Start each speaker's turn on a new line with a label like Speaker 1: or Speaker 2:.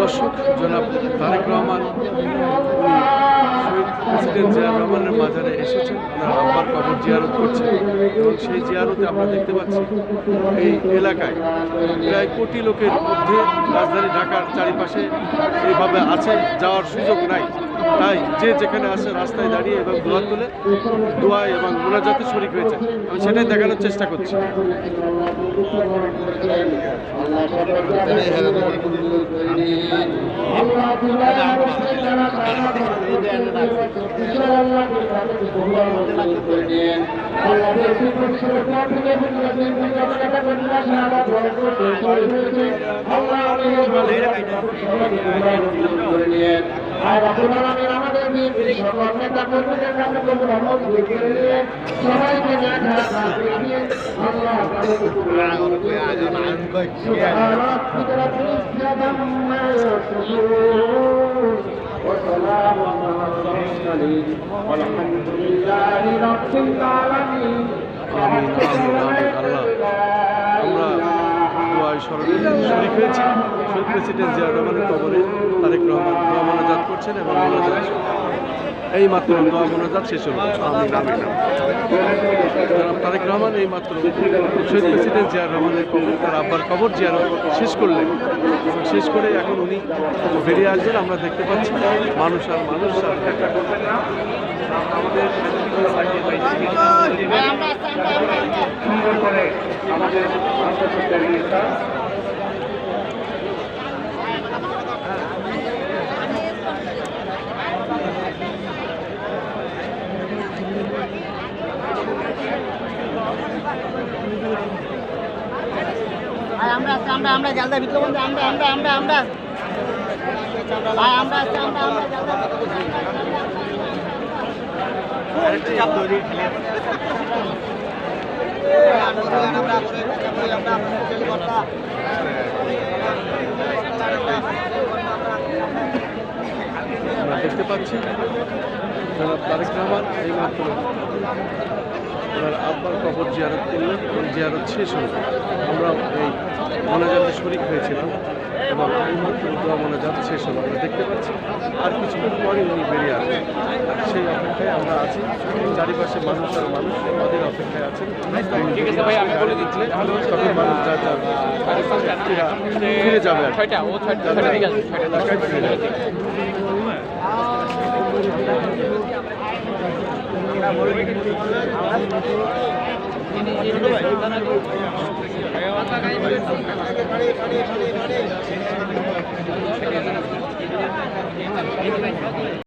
Speaker 1: দর্শক জনাব তারেক রহমান প্রেসিডেন্ট জিয়া রহমানের মাজারে এসেছেন, ওনার আব্বার কবর জিয়ারত করছে এবং সেই জিয়ারতে আমরা দেখতে পাচ্ছি, এই এলাকায় প্রায় কোটি লোকের মধ্যে রাজধানী ঢাকার চারিপাশে এইভাবে আছে যাওয়ার সুযোগ নাই। তাই যে যেখানে আসে রাস্তায় দাঁড়িয়ে এবং দোয়া তুলে দোয়া এবং মোনাজাতে শরিক হয়েছে। আমি সেটাই দেখানোর চেষ্টা করছি।
Speaker 2: আর আপনারা আমাদের বিএনপির সকল নেতা কর্মীদের কাছে কবুল আমল করে নিয়ে সবাইকে না ঢাকা দিয়ে আল্লাহ তাদের سبحان ربك رب العزة عما يصفون وسلام على المرسلين والحمد لله رب العالمين
Speaker 1: আমিন আমিন আমিন আল্লাহ আমরা দোয়ায় স্মরণে শরিক হয়েছি শহীদ প্রেসিডেন্ট জিয়া রহমানের কবরে তারেক রহমান দোয়া মোনাজাত করছেন এবং মোনাজাত এই মাত্র দোয়া মোনাজাত শেষ হলো। আমিন আমিন জনাব তারেক রহমান এই মাত্র শহীদ প্রেসিডেন্ট জিয়ার রহমানের কবর তার আব্বার কবর জিয়ার শেষ করলেন। শেষ করে এখন উনি বেরিয়ে আসবেন। আমরা দেখতে পাচ্ছি মানুষ আর মানুষ আর আমাদের
Speaker 3: আমরা আমরা আমরা জালদার ভিতরে আমরা আমরা আমরা আমরা। আর আমরা আমরা আমরা জালদার ভিতরে বন্ধু, আমরা, আমরা,
Speaker 1: আমরা। দেখতে পাচ্ছি তারেক রহমান এই মাত্র ওনার আব্বার কবর জিয়ারত করলেন এবং জিয়ারত শেষ হল। আমরা এই মোনাজাতে শরিক হয়েছিলাম এবং দোয়া মোনাজাত শেষ হলো। আমরা দেখতে পাচ্ছি আর কিছুক্ষণ পরে উনি বেরিয়ে আসবেন সেই অপেক্ষায় আমরা আছি। চারিপাশে মানুষ আর মানুষ আমাদের অপেক্ষায় আছেন। ঠিক আছে বলে দিচ্ছি। মানুষ যা যা ফিরে এলাকায় ফিরে যাবে ছোট ভাই কেন